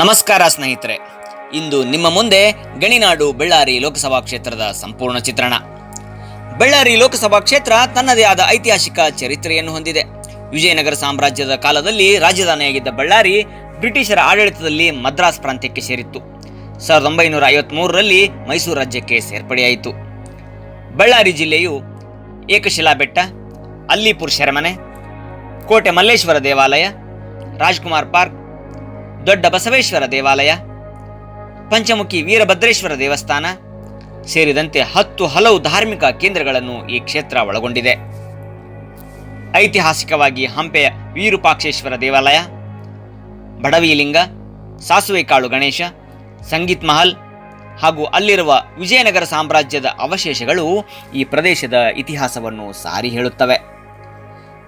ನಮಸ್ಕಾರ ಸ್ನೇಹಿತರೆ. ಇಂದು ನಿಮ್ಮ ಮುಂದೆ ಗಣಿನಾಡು ಬಳ್ಳಾರಿ ಲೋಕಸಭಾ ಕ್ಷೇತ್ರದ ಸಂಪೂರ್ಣ ಚಿತ್ರಣ. ಬಳ್ಳಾರಿ ಲೋಕಸಭಾ ಕ್ಷೇತ್ರ ತನ್ನದೇ ಆದ ಐತಿಹಾಸಿಕ ಚರಿತ್ರೆಯನ್ನು ಹೊಂದಿದೆ. ವಿಜಯನಗರ ಸಾಮ್ರಾಜ್ಯದ ಕಾಲದಲ್ಲಿ ರಾಜಧಾನಿಯಾಗಿದ್ದ ಬಳ್ಳಾರಿ ಬ್ರಿಟಿಷರ ಆಡಳಿತದಲ್ಲಿ ಮದ್ರಾಸ್ ಪ್ರಾಂತ್ಯಕ್ಕೆ ಸೇರಿತ್ತು. ಸಾವಿರದ ಒಂಬೈನೂರ ಐವತ್ಮೂರರಲ್ಲಿ ಮೈಸೂರು ರಾಜ್ಯಕ್ಕೆ ಸೇರ್ಪಡೆಯಾಯಿತು. ಬಳ್ಳಾರಿ ಜಿಲ್ಲೆಯು ಏಕಶಿಲಾ ಬೆಟ್ಟ, ಅಲ್ಲಿಪುರ್ ಶೆರಮನೆ, ಕೋಟೆ ಮಲ್ಲೇಶ್ವರ ದೇವಾಲಯ, ರಾಜ್ಕುಮಾರ್ ಪಾರ್ಕ್ ದೊಡ್ಡ ಬಸವೇಶ್ವರ ದೇವಾಲಯ, ಪಂಚಮುಖಿ ವೀರಭದ್ರೇಶ್ವರ ದೇವಸ್ಥಾನ, ಸೇರಿದಂತೆ ಹತ್ತು ಹಲವು ಧಾರ್ಮಿಕ ಕೇಂದ್ರಗಳನ್ನು ಈ ಕ್ಷೇತ್ರ ಒಳಗೊಂಡಿದೆ. ಐತಿಹಾಸಿಕವಾಗಿ ಹಂಪೆಯ ವೀರೂಪಾಕ್ಷೇಶ್ವರ ದೇವಾಲಯ, ಬಡವಿಲಿಂಗ ಸಾಸುವೆಕಾಳು ಗಣೇಶ, ಸಂಗೀತ್ ಮಹಲ್ ಹಾಗೂ ಅಲ್ಲಿರುವ ವಿಜಯನಗರ ಸಾಮ್ರಾಜ್ಯದ ಅವಶೇಷಗಳು ಈ ಪ್ರದೇಶದ ಇತಿಹಾಸವನ್ನು ಸಾರಿ ಹೇಳುತ್ತವೆ.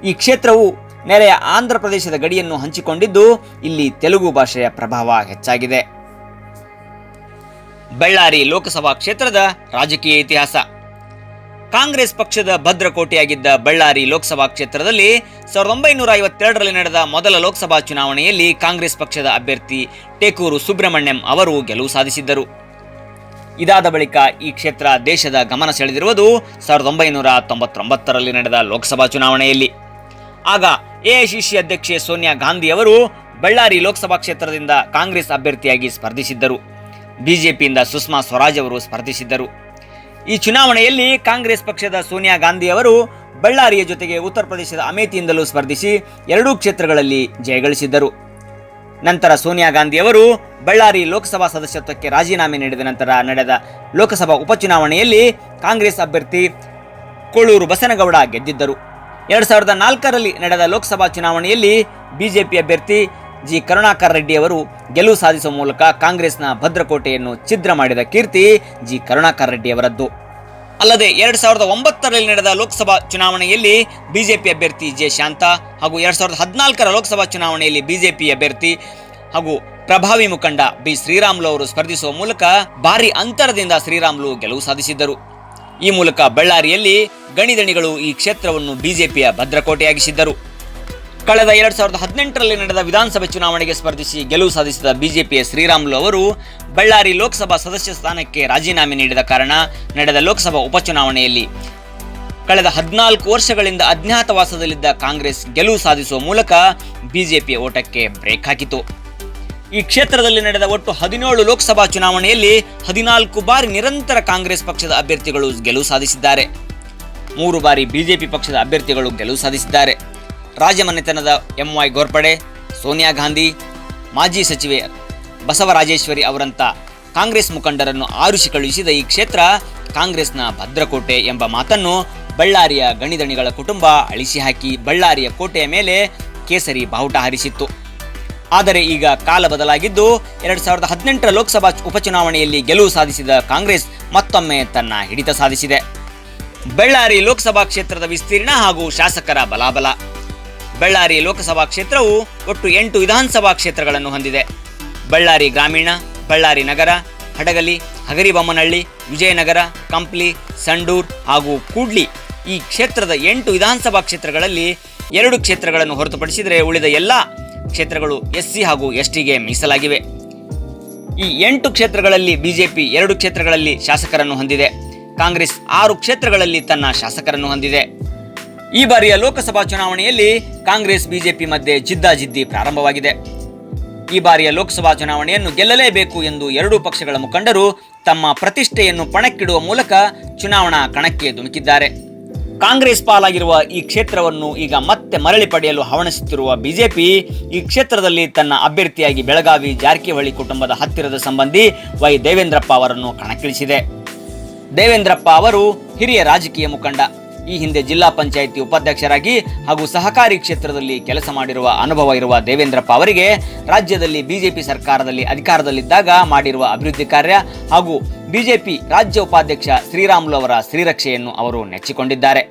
ಈ ಕ್ಷೇತ್ರವು ನೆರೆಯ ಆಂಧ್ರ ಪ್ರದೇಶದ ಗಡಿಯನ್ನು ಹಂಚಿಕೊಂಡಿದ್ದು ಇಲ್ಲಿ ತೆಲುಗು ಭಾಷೆಯ ಪ್ರಭಾವ ಹೆಚ್ಚಾಗಿದೆ. ಬಳ್ಳಾರಿ ಲೋಕಸಭಾ ಕ್ಷೇತ್ರದ ರಾಜಕೀಯ ಇತಿಹಾಸ. ಕಾಂಗ್ರೆಸ್ ಪಕ್ಷದ ಭದ್ರಕೋಟೆಯಾಗಿದ್ದ ಬಳ್ಳಾರಿ ಲೋಕಸಭಾ ಕ್ಷೇತ್ರದಲ್ಲಿ ಸಾವಿರದ ಒಂಬೈನೂರ ಐವತ್ತೆರಡರಲ್ಲಿ ನಡೆದ ಮೊದಲ ಲೋಕಸಭಾ ಚುನಾವಣೆಯಲ್ಲಿ ಕಾಂಗ್ರೆಸ್ ಪಕ್ಷದ ಅಭ್ಯರ್ಥಿ ಟೇಕೂರು ಸುಬ್ರಹ್ಮಣ್ಯಂ ಅವರು ಗೆಲುವು ಸಾಧಿಸಿದ್ದರು. ಇದಾದ ಬಳಿಕ ಈ ಕ್ಷೇತ್ರ ದೇಶದ ಗಮನ ಸೆಳೆದಿರುವುದು ಸಾವಿರದ ಒಂಬೈನೂರ ತೊಂಬತ್ತೊಂಬತ್ತರಲ್ಲಿ ನಡೆದ ಲೋಕಸಭಾ ಚುನಾವಣೆಯಲ್ಲಿ. ಆಗ ಎಐಸಿಸಿ ಅಧ್ಯಕ್ಷೆ ಸೋನಿಯಾ ಗಾಂಧಿ ಅವರು ಬಳ್ಳಾರಿ ಲೋಕಸಭಾ ಕ್ಷೇತ್ರದಿಂದ ಕಾಂಗ್ರೆಸ್ ಅಭ್ಯರ್ಥಿಯಾಗಿ ಸ್ಪರ್ಧಿಸಿದ್ದರು. ಬಿಜೆಪಿಯಿಂದ ಸುಷ್ಮಾ ಸ್ವರಾಜ್ ಅವರು ಸ್ಪರ್ಧಿಸಿದ್ದರು. ಈ ಚುನಾವಣೆಯಲ್ಲಿ ಕಾಂಗ್ರೆಸ್ ಪಕ್ಷದ ಸೋನಿಯಾ ಗಾಂಧಿ ಅವರು ಬಳ್ಳಾರಿಯ ಜೊತೆಗೆ ಉತ್ತರ ಪ್ರದೇಶದ ಅಮೇಥಿಯಿಂದಲೂ ಸ್ಪರ್ಧಿಸಿ ಎರಡೂ ಕ್ಷೇತ್ರಗಳಲ್ಲಿ ಜಯಗಳಿಸಿದ್ದರು ನಂತರ ಸೋನಿಯಾ ಗಾಂಧಿ ಅವರು ಬಳ್ಳಾರಿ ಲೋಕಸಭಾ ಸದಸ್ಯತ್ವಕ್ಕೆ ರಾಜೀನಾಮೆ ನೀಡಿದ ನಂತರ ನಡೆದ ಲೋಕಸಭಾ ಉಪಚುನಾವಣೆಯಲ್ಲಿ ಕಾಂಗ್ರೆಸ್ ಅಭ್ಯರ್ಥಿ ಕೋಳೂರು ಬಸನಗೌಡ ಗೆದ್ದಿದ್ದರು. ಎರಡು ಸಾವಿರದ ನಾಲ್ಕರಲ್ಲಿ ನಡೆದ ಲೋಕಸಭಾ ಚುನಾವಣೆಯಲ್ಲಿ ಬಿಜೆಪಿ ಅಭ್ಯರ್ಥಿ ಜಿ ಕರುಣಾಕರ್ ರೆಡ್ಡಿ ಅವರು ಗೆಲುವು ಸಾಧಿಸುವ ಮೂಲಕ ಕಾಂಗ್ರೆಸ್ನ ಭದ್ರಕೋಟೆಯನ್ನು ಛಿದ್ರ ಮಾಡಿದ ಕೀರ್ತಿ ಜಿ ಕರುಣಾಕರ್ ರೆಡ್ಡಿ ಅವರದ್ದು. ಅಲ್ಲದೆ ಎರಡು ಸಾವಿರದ ಒಂಬತ್ತರಲ್ಲಿ ನಡೆದ ಲೋಕಸಭಾ ಚುನಾವಣೆಯಲ್ಲಿ ಬಿಜೆಪಿ ಅಭ್ಯರ್ಥಿ ಜೆ ಶಾಂತಾ ಹಾಗೂ ಎರಡು ಸಾವಿರದ ಹದಿನಾಲ್ಕರ ಲೋಕಸಭಾ ಚುನಾವಣೆಯಲ್ಲಿ ಬಿಜೆಪಿ ಅಭ್ಯರ್ಥಿ ಹಾಗೂ ಪ್ರಭಾವಿ ಮುಖಂಡ ಬಿ ಶ್ರೀರಾಮುಲು ಅವರು ಸ್ಪರ್ಧಿಸುವ ಮೂಲಕ ಭಾರಿ ಅಂತರದಿಂದ ಶ್ರೀರಾಮುಲು ಗೆಲುವು ಸಾಧಿಸಿದ್ದರು. ಈ ಮೂಲಕ ಬಳ್ಳಾರಿಯಲ್ಲಿ ಗಣಿದಣಿಗಳು ಈ ಕ್ಷೇತ್ರವನ್ನು ಬಿಜೆಪಿಯ ಭದ್ರಕೋಟೆಯಾಗಿಸಿದ್ದರು. ಕಳೆದ ಎರಡ್ ಸಾವಿರದ ಹದಿನೆಂಟರಲ್ಲಿ ನಡೆದ ವಿಧಾನಸಭೆ ಚುನಾವಣೆಗೆ ಸ್ಪರ್ಧಿಸಿ ಗೆಲುವು ಸಾಧಿಸಿದ ಬಿಜೆಪಿಯ ಶ್ರೀರಾಮುಲು ಅವರು ಬಳ್ಳಾರಿ ಲೋಕಸಭಾ ಸದಸ್ಯ ಸ್ಥಾನಕ್ಕೆ ರಾಜೀನಾಮೆ ನೀಡಿದ ಕಾರಣ ನಡೆದ ಲೋಕಸಭಾ ಉಪಚುನಾವಣೆಯಲ್ಲಿ ಕಳೆದ ಹದಿನಾಲ್ಕು ವರ್ಷಗಳಿಂದ ಅಜ್ಞಾತವಾಸದಲ್ಲಿದ್ದ ಕಾಂಗ್ರೆಸ್ ಗೆಲುವು ಸಾಧಿಸುವ ಮೂಲಕ ಬಿಜೆಪಿಯ ಓಟಕ್ಕೆ ಬ್ರೇಕ್ ಹಾಕಿತು ಈ ಕ್ಷೇತ್ರದಲ್ಲಿ ನಡೆದ ಒಟ್ಟು ಹದಿನೇಳು ಲೋಕಸಭಾ ಚುನಾವಣೆಯಲ್ಲಿ ಹದಿನಾಲ್ಕು ಬಾರಿ ನಿರಂತರ ಕಾಂಗ್ರೆಸ್ ಪಕ್ಷದ ಅಭ್ಯರ್ಥಿಗಳು ಗೆಲುವು ಸಾಧಿಸಿದ್ದಾರೆ. ಮೂರು ಬಾರಿ ಬಿಜೆಪಿ ಪಕ್ಷದ ಅಭ್ಯರ್ಥಿಗಳು ಗೆಲುವು ಸಾಧಿಸಿದ್ದಾರೆ. ರಾಜಮನೆತನದ ಎಂವೈ ಗೋರ್ಪಡೆ, ಸೋನಿಯಾ ಗಾಂಧಿ, ಮಾಜಿ ಸಚಿವೆ ಬಸವರಾಜೇಶ್ವರಿ ಅವರಂಥ ಕಾಂಗ್ರೆಸ್ ಮುಖಂಡರನ್ನು ಆರುಷಿ ಕಳುಹಿಸಿದ ಈ ಕ್ಷೇತ್ರ ಕಾಂಗ್ರೆಸ್ನ ಭದ್ರಕೋಟೆ ಎಂಬ ಮಾತನ್ನು ಬಳ್ಳಾರಿಯ ಗಣಿದಣಿಗಳ ಕುಟುಂಬ ಅಳಿಸಿ ಹಾಕಿ ಬಳ್ಳಾರಿಯ ಕೋಟೆಯ ಮೇಲೆ ಕೇಸರಿ ಬಾವುಟ ಹಾರಿಸಿತ್ತು. ಆದರೆ ಈಗ ಕಾಲ ಬದಲಾಗಿದ್ದು ಎರಡು ಸಾವಿರದ ಹದಿನೆಂಟರ ಲೋಕಸಭಾ ಉಪಚುನಾವಣೆಯಲ್ಲಿ ಗೆಲುವು ಸಾಧಿಸಿದ ಕಾಂಗ್ರೆಸ್ ಮತ್ತೊಮ್ಮೆ ತನ್ನ ಹಿಡಿತ ಸಾಧಿಸಿದೆ. ಬಳ್ಳಾರಿ ಲೋಕಸಭಾ ಕ್ಷೇತ್ರದ ವಿಸ್ತೀರ್ಣ ಹಾಗೂ ಶಾಸಕರ ಬಲಾಬಲ. ಬಳ್ಳಾರಿ ಲೋಕಸಭಾ ಕ್ಷೇತ್ರವು ಒಟ್ಟು ಎಂಟು ವಿಧಾನಸಭಾ ಕ್ಷೇತ್ರಗಳನ್ನು ಹೊಂದಿದೆ. ಬಳ್ಳಾರಿ ಗ್ರಾಮೀಣ, ಬಳ್ಳಾರಿ ನಗರ, ಹಡಗಲಿ, ಹಗರಿಬೊಮ್ಮನಹಳ್ಳಿ, ವಿಜಯನಗರ, ಕಂಪ್ಲಿ, ಸಂಡೂರ್ ಹಾಗೂ ಕೂಡ್ಲಿ ಈ ಕ್ಷೇತ್ರದ ಎಂಟು ವಿಧಾನಸಭಾ ಕ್ಷೇತ್ರಗಳಲ್ಲಿ ಎರಡು ಕ್ಷೇತ್ರಗಳನ್ನು ಹೊರತುಪಡಿಸಿದರೆ ಉಳಿದ ಎಲ್ಲ ಕ್ಷೇತ್ರಗಳು ಎಸ್ಸಿ ಹಾಗೂ ಎಸ್ಟಿಗೆ ಮೀಸಲಾಗಿವೆ. ಈ ಎಂಟು ಕ್ಷೇತ್ರಗಳಲ್ಲಿ ಬಿಜೆಪಿ ಎರಡು ಕ್ಷೇತ್ರಗಳಲ್ಲಿ ಶಾಸಕರನ್ನು ಹೊಂದಿದೆ. ಕಾಂಗ್ರೆಸ್ ಆರು ಕ್ಷೇತ್ರಗಳಲ್ಲಿ ತನ್ನ ಶಾಸಕರನ್ನು ಹೊಂದಿದೆ. ಈ ಬಾರಿಯ ಲೋಕಸಭಾ ಚುನಾವಣೆಯಲ್ಲಿ ಕಾಂಗ್ರೆಸ್, ಬಿಜೆಪಿ ಮಧ್ಯೆ ಜಿದ್ದಾಜಿದ್ದಿ ಪ್ರಾರಂಭವಾಗಿದೆ. ಈ ಬಾರಿಯ ಲೋಕಸಭಾ ಚುನಾವಣೆಯನ್ನು ಗೆಲ್ಲಲೇಬೇಕು ಎಂದು ಎರಡೂ ಪಕ್ಷಗಳ ಮುಖಂಡರು ತಮ್ಮ ಪ್ರತಿಷ್ಠೆಯನ್ನು ಪಣಕ್ಕಿಡುವ ಮೂಲಕ ಚುನಾವಣಾ ಕಣಕ್ಕೆ ಧುಮುಕಿದ್ದಾರೆ. ಕಾಂಗ್ರೆಸ್ ಪಾಲಾಗಿರುವ ಈ ಕ್ಷೇತ್ರವನ್ನು ಈಗ ಮತ್ತೆ ಮರಳಿ ಪಡೆಯಲು ಹವಣಿಸುತ್ತಿರುವ ಬಿಜೆಪಿ ಈ ಕ್ಷೇತ್ರದಲ್ಲಿ ತನ್ನ ಅಭ್ಯರ್ಥಿಯಾಗಿ ಬೆಳಗಾವಿ ಜಾರಕಿಹೊಳಿ ಕುಟುಂಬದ ಹತ್ತಿರದ ಸಂಬಂಧಿ ವೈ ದೇವೇಂದ್ರಪ್ಪ ಅವರನ್ನು ಕಣಕ್ಕಿಳಿಸಿದೆ. ದೇವೇಂದ್ರಪ್ಪ ಅವರು ಹಿರಿಯ ರಾಜಕೀಯ ಮುಖಂಡ. ಈ ಹಿಂದೆ ಜಿಲ್ಲಾ ಪಂಚಾಯಿತಿ ಉಪಾಧ್ಯಕ್ಷರಾಗಿ ಹಾಗೂ ಸಹಕಾರಿ ಕ್ಷೇತ್ರದಲ್ಲಿ ಕೆಲಸ ಮಾಡಿರುವ ಅನುಭವ ಇರುವ ದೇವೇಂದ್ರಪ್ಪ ಅವರಿಗೆ ರಾಜ್ಯದಲ್ಲಿ ಬಿಜೆಪಿ ಸರ್ಕಾರದಲ್ಲಿ ಅಧಿಕಾರದಲ್ಲಿದ್ದಾಗ ಮಾಡಿರುವ ಅಭಿವೃದ್ಧಿ ಕಾರ್ಯ ಹಾಗೂ ಬಿಜೆಪಿ ರಾಜ್ಯ ಉಪಾಧ್ಯಕ್ಷ ಶ್ರೀರಾಮುಲು ಅವರ ಶ್ರೀರಕ್ಷೆಯನ್ನು ಅವರು ನೆಚ್ಚಿಕೊಂಡಿದ್ದಾರೆ.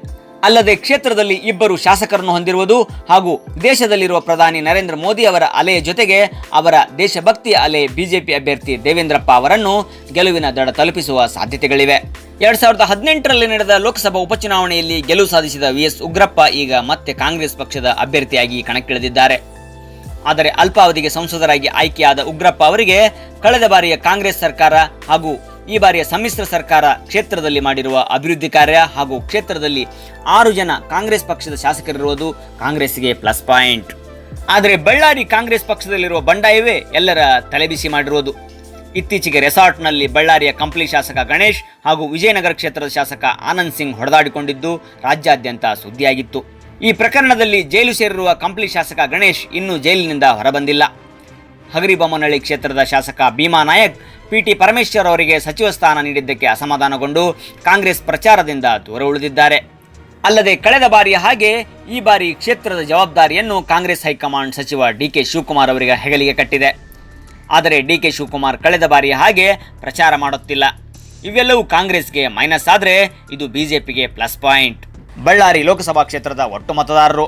ಅಲ್ಲದೆ ಕ್ಷೇತ್ರದಲ್ಲಿ ಇಬ್ಬರು ಶಾಸಕರನ್ನು ಹೊಂದಿರುವುದು ಹಾಗೂ ದೇಶದಲ್ಲಿರುವ ಪ್ರಧಾನಿ ನರೇಂದ್ರ ಮೋದಿ ಅವರ ಅಲೆಯ ಜೊತೆಗೆ ಅವರ ದೇಶಭಕ್ತಿಯ ಅಲೆ ಬಿಜೆಪಿ ಅಭ್ಯರ್ಥಿ ದೇವೇಂದ್ರಪ್ಪ ಅವರನ್ನು ಗೆಲುವಿನ ದಡ ತಲುಪಿಸುವ ಸಾಧ್ಯತೆಗಳಿವೆ. ಎರಡ್ ಸಾವಿರದ ಹದಿನೆಂಟರಲ್ಲಿ ನಡೆದ ಲೋಕಸಭಾ ಉಪಚುನಾವಣೆಯಲ್ಲಿ ಗೆಲುವು ಸಾಧಿಸಿದ ವಿ ಎಸ್ ಉಗ್ರಪ್ಪ ಈಗ ಮತ್ತೆ ಕಾಂಗ್ರೆಸ್ ಪಕ್ಷದ ಅಭ್ಯರ್ಥಿಯಾಗಿ ಕಣಕ್ಕಿಳಿದಿದ್ದಾರೆ. ಆದರೆ ಅಲ್ಪಾವಧಿಗೆ ಸಂಸದರಾಗಿ ಆಯ್ಕೆಯಾದ ಉಗ್ರಪ್ಪ ಅವರಿಗೆ ಕಳೆದ ಬಾರಿಯ ಕಾಂಗ್ರೆಸ್ ಸರ್ಕಾರ ಹಾಗೂ ಈ ಬಾರಿಯ ಸಮ್ಮಿಶ್ರ ಸರ್ಕಾರ ಕ್ಷೇತ್ರದಲ್ಲಿ ಮಾಡಿರುವ ಅಭಿವೃದ್ಧಿ ಕಾರ್ಯ ಹಾಗೂ ಕ್ಷೇತ್ರದಲ್ಲಿ ಆರು ಜನ ಕಾಂಗ್ರೆಸ್ ಪಕ್ಷದ ಶಾಸಕರಿರುವುದು ಕಾಂಗ್ರೆಸ್ಗೆ ಪ್ಲಸ್ ಪಾಯಿಂಟ್ ಆದರೆ ಬಳ್ಳಾರಿ ಕಾಂಗ್ರೆಸ್ ಪಕ್ಷದಲ್ಲಿರುವ ಬಂಡಾಯವೇ ಎಲ್ಲರ ತಲೆಬಿಸಿ ಮಾಡಿರುವುದು. ಇತ್ತೀಚೆಗೆ ರೆಸಾರ್ಟ್ನಲ್ಲಿ ಬಳ್ಳಾರಿಯ ಕಂಪ್ಲಿ ಶಾಸಕ ಗಣೇಶ್ ಹಾಗೂ ವಿಜಯನಗರ ಕ್ಷೇತ್ರದ ಶಾಸಕ ಆನಂದ್ ಸಿಂಗ್ ಹೊಡೆದಾಡಿಕೊಂಡಿದ್ದು ರಾಜ್ಯಾದ್ಯಂತ ಸುದ್ದಿಯಾಗಿತ್ತು. ಈ ಪ್ರಕರಣದಲ್ಲಿ ಜೈಲು ಸೇರಿರುವ ಕಂಪ್ಲಿ ಶಾಸಕ ಗಣೇಶ್ ಇನ್ನೂ ಜೈಲಿನಿಂದ ಹೊರಬಂದಿಲ್ಲ. ಹಗರಿಬೊಮ್ಮನಹಳ್ಳಿ ಕ್ಷೇತ್ರದ ಶಾಸಕ ಭೀಮಾ ನಾಯಕ್ ಪಿಟಿ ಪರಮೇಶ್ವರ್ ಅವರಿಗೆ ಸಚಿವ ಸ್ಥಾನ ನೀಡಿದ್ದಕ್ಕೆ ಅಸಮಾಧಾನಗೊಂಡು ಕಾಂಗ್ರೆಸ್ ಪ್ರಚಾರದಿಂದ ದೂರ ಉಳಿದಿದ್ದಾರೆ. ಅಲ್ಲದೆ ಕಳೆದ ಬಾರಿಯ ಹಾಗೆ ಈ ಬಾರಿ ಕ್ಷೇತ್ರದ ಜವಾಬ್ದಾರಿಯನ್ನು ಕಾಂಗ್ರೆಸ್ ಹೈಕಮಾಂಡ್ ಸಚಿವ ಡಿ ಕೆ ಶಿವಕುಮಾರ್ ಅವರಿಗೆ ಹೆಗಲಿಗೆ ಕಟ್ಟಿದೆ. ಆದರೆ ಡಿ ಕೆ ಶಿವಕುಮಾರ್ ಕಳೆದ ಬಾರಿ ಹಾಗೆ ಪ್ರಚಾರ ಮಾಡುತ್ತಿಲ್ಲ. ಇವೆಲ್ಲವೂ ಕಾಂಗ್ರೆಸ್ಗೆ ಮೈನಸ್ ಆದರೆ ಇದು ಬಿಜೆಪಿಗೆ ಪ್ಲಸ್ ಪಾಯಿಂಟ್. ಬಳ್ಳಾರಿ ಲೋಕಸಭಾ ಕ್ಷೇತ್ರದ ಒಟ್ಟು ಮತದಾರರು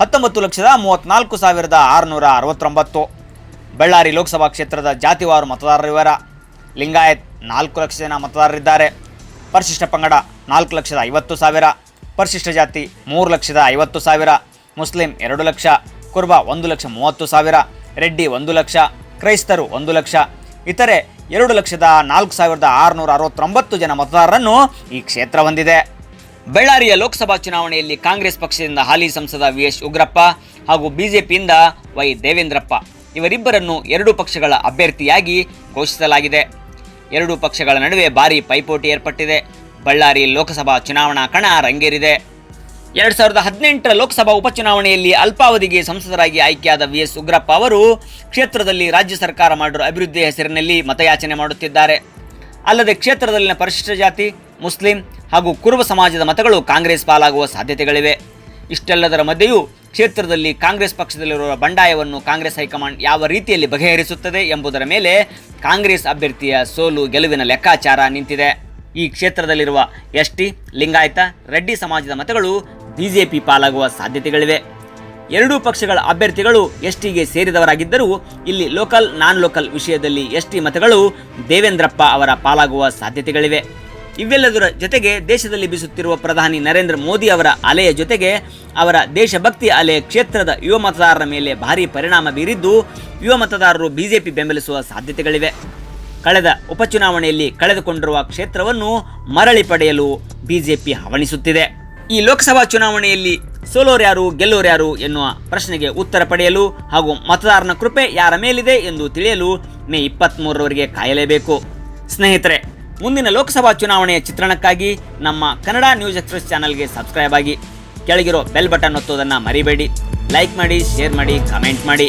ಹತ್ತೊಂಬತ್ತು ಲಕ್ಷದ ಮೂವತ್ತ್ನಾಲ್ಕು ಸಾವಿರದ ಆರುನೂರ ಅರವತ್ತೊಂಬತ್ತು. ಬಳ್ಳಾರಿ ಲೋಕಸಭಾ ಕ್ಷೇತ್ರದ ಜಾತಿವಾರು ಮತದಾರರ ವಿವರ ಲಿಂಗಾಯತ್ ನಾಲ್ಕು ಲಕ್ಷ ಜನ ಮತದಾರರಿದ್ದಾರೆ. ಪರಿಶಿಷ್ಟ ಪಂಗಡ ನಾಲ್ಕು ಲಕ್ಷದ ಐವತ್ತು ಸಾವಿರ. ಪರಿಶಿಷ್ಟ ಜಾತಿ ಮೂರು ಲಕ್ಷದ ಐವತ್ತು ಸಾವಿರ. ಮುಸ್ಲಿಂ ಎರಡು ಲಕ್ಷ. ಕುರ್ಬಾ ಒಂದು ಲಕ್ಷ ಮೂವತ್ತು ಸಾವಿರ. ರೆಡ್ಡಿ ಒಂದು ಲಕ್ಷ. ಕ್ರೈಸ್ತರು ಒಂದು ಲಕ್ಷ. ಇತರೆ ಎರಡು ಲಕ್ಷದ ನಾಲ್ಕು ಸಾವಿರದ ಆರುನೂರ ಅರವತ್ತೊಂಬತ್ತು ಜನ ಮತದಾರರನ್ನು ಈ ಕ್ಷೇತ್ರ ಹೊಂದಿದೆ. ಬಳ್ಳಾರಿಯ ಲೋಕಸಭಾ ಚುನಾವಣೆಯಲ್ಲಿ ಕಾಂಗ್ರೆಸ್ ಪಕ್ಷದಿಂದ ಹಾಲಿ ಸಂಸದ ವಿ ಎಸ್ ಉಗ್ರಪ್ಪ ಹಾಗೂ ಬಿಜೆಪಿಯಿಂದ ವೈ ದೇವೇಂದ್ರಪ್ಪ ಇವರಿಬ್ಬರನ್ನು ಎರಡೂ ಪಕ್ಷಗಳ ಅಭ್ಯರ್ಥಿಯಾಗಿ ಘೋಷಿಸಲಾಗಿದೆ. ಎರಡೂ ಪಕ್ಷಗಳ ನಡುವೆ ಭಾರೀ ಪೈಪೋಟಿ ಏರ್ಪಟ್ಟಿದೆ. ಬಳ್ಳಾರಿ ಲೋಕಸಭಾ ಚುನಾವಣಾ ಕಣ ರಂಗೇರಿದೆ. ಎರಡ್ ಸಾವಿರದ ಹದಿನೆಂಟರ ಲೋಕಸಭಾ ಉಪಚುನಾವಣೆಯಲ್ಲಿ ಅಲ್ಪಾವಧಿಗೆ ಸಂಸದರಾಗಿ ಆಯ್ಕೆಯಾದ ವಿ ಎಸ್ ಉಗ್ರಪ್ಪ ಅವರು ಕ್ಷೇತ್ರದಲ್ಲಿ ರಾಜ್ಯ ಸರ್ಕಾರ ಮಾಡಿರುವ ಅಭಿವೃದ್ಧಿಯ ಹೆಸರಿನಲ್ಲಿ ಮತಯಾಚನೆ ಮಾಡುತ್ತಿದ್ದಾರೆ. ಅಲ್ಲದೆ ಕ್ಷೇತ್ರದಲ್ಲಿನ ಪರಿಶಿಷ್ಟ ಜಾತಿ, ಮುಸ್ಲಿಂ ಹಾಗೂ ಕುರುಬ ಸಮಾಜದ ಮತಗಳು ಕಾಂಗ್ರೆಸ್ ಪಾಲಾಗುವ ಸಾಧ್ಯತೆಗಳಿವೆ. ಇಷ್ಟೆಲ್ಲದರ ಮಧ್ಯೆಯೂ ಕ್ಷೇತ್ರದಲ್ಲಿ ಕಾಂಗ್ರೆಸ್ ಪಕ್ಷದಲ್ಲಿರುವ ಬಂಡಾಯವನ್ನು ಕಾಂಗ್ರೆಸ್ ಹೈಕಮಾಂಡ್ ಯಾವ ರೀತಿಯಲ್ಲಿ ಬಗೆಹರಿಸುತ್ತದೆ ಎಂಬುದರ ಮೇಲೆ ಕಾಂಗ್ರೆಸ್ ಅಭ್ಯರ್ಥಿಯ ಸೋಲು ಗೆಲುವಿನ ಲೆಕ್ಕಾಚಾರ ನಿಂತಿದೆ. ಈ ಕ್ಷೇತ್ರದಲ್ಲಿರುವ ಎಸ್ಟಿ ಲಿಂಗಾಯತ, ರೆಡ್ಡಿ ಸಮಾಜದ ಮತಗಳು ಬಿಜೆಪಿ ಪಾಲಾಗುವ ಸಾಧ್ಯತೆಗಳಿವೆ. ಎರಡೂ ಪಕ್ಷಗಳ ಅಭ್ಯರ್ಥಿಗಳು ಎಸ್ಟಿಗೆ ಸೇರಿದವರಾಗಿದ್ದರೂ ಇಲ್ಲಿ ಲೋಕಲ್ ನಾನ್ ಲೋಕಲ್ ವಿಷಯದಲ್ಲಿ ಎಸ್ಟಿ ಮತಗಳು ದೇವೇಂದ್ರಪ್ಪ ಅವರ ಪಾಲಾಗುವ ಸಾಧ್ಯತೆಗಳಿವೆ. ಇವೆಲ್ಲದರ ಜೊತೆಗೆ ದೇಶದಲ್ಲಿ ಬೀಸುತ್ತಿರುವ ಪ್ರಧಾನಿ ನರೇಂದ್ರ ಮೋದಿ ಅವರ ಅಲೆಯ ಜೊತೆಗೆ ಅವರ ದೇಶಭಕ್ತಿ ಅಲೆ ಕ್ಷೇತ್ರದ ಯುವ ಮತದಾರರ ಮೇಲೆ ಭಾರಿ ಪರಿಣಾಮ ಬೀರಿದ್ದು, ಯುವ ಮತದಾರರು ಬಿಜೆಪಿ ಬೆಂಬಲಿಸುವ ಸಾಧ್ಯತೆಗಳಿವೆ. ಕಳೆದ ಉಪಚುನಾವಣೆಯಲ್ಲಿ ಕಳೆದುಕೊಂಡಿರುವ ಕ್ಷೇತ್ರವನ್ನು ಮರಳಿ ಪಡೆಯಲು ಬಿಜೆಪಿ ಹವಣಿಸುತ್ತಿದೆ ಈ ಲೋಕಸಭಾ ಚುನಾವಣೆಯಲ್ಲಿ ಸೋಲೋರು ಯಾರು, ಗೆಲ್ಲೋರು ಯಾರು ಎನ್ನುವ ಪ್ರಶ್ನೆಗೆ ಉತ್ತರ ಪಡೆಯಲು ಹಾಗೂ ಮತದಾರನ ಕೃಪೆ ಯಾರ ಮೇಲಿದೆ ಎಂದು ತಿಳಿಯಲು ಮೇ ಇಪ್ಪತ್ತ್ಮೂರರವರೆಗೆ ಕಾಯಲೇಬೇಕು. ಸ್ನೇಹಿತರೆ, ಮುಂದಿನ ಲೋಕಸಭಾ ಚುನಾವಣೆಯ ಚಿತ್ರಣಕ್ಕಾಗಿ ನಮ್ಮ ಕನ್ನಡ ನ್ಯೂಸ್ ಎಕ್ಸ್ಪ್ರೆಸ್ ಚಾನಲ್ಗೆ ಸಬ್ಸ್ಕ್ರೈಬ್ ಆಗಿ. ಕೆಳಗಿರೋ ಬೆಲ್ ಬಟನ್ ಒತ್ತೋದನ್ನು ಮರಿಬೇಡಿ. ಲೈಕ್ ಮಾಡಿ, ಶೇರ್ ಮಾಡಿ, ಕಮೆಂಟ್ ಮಾಡಿ.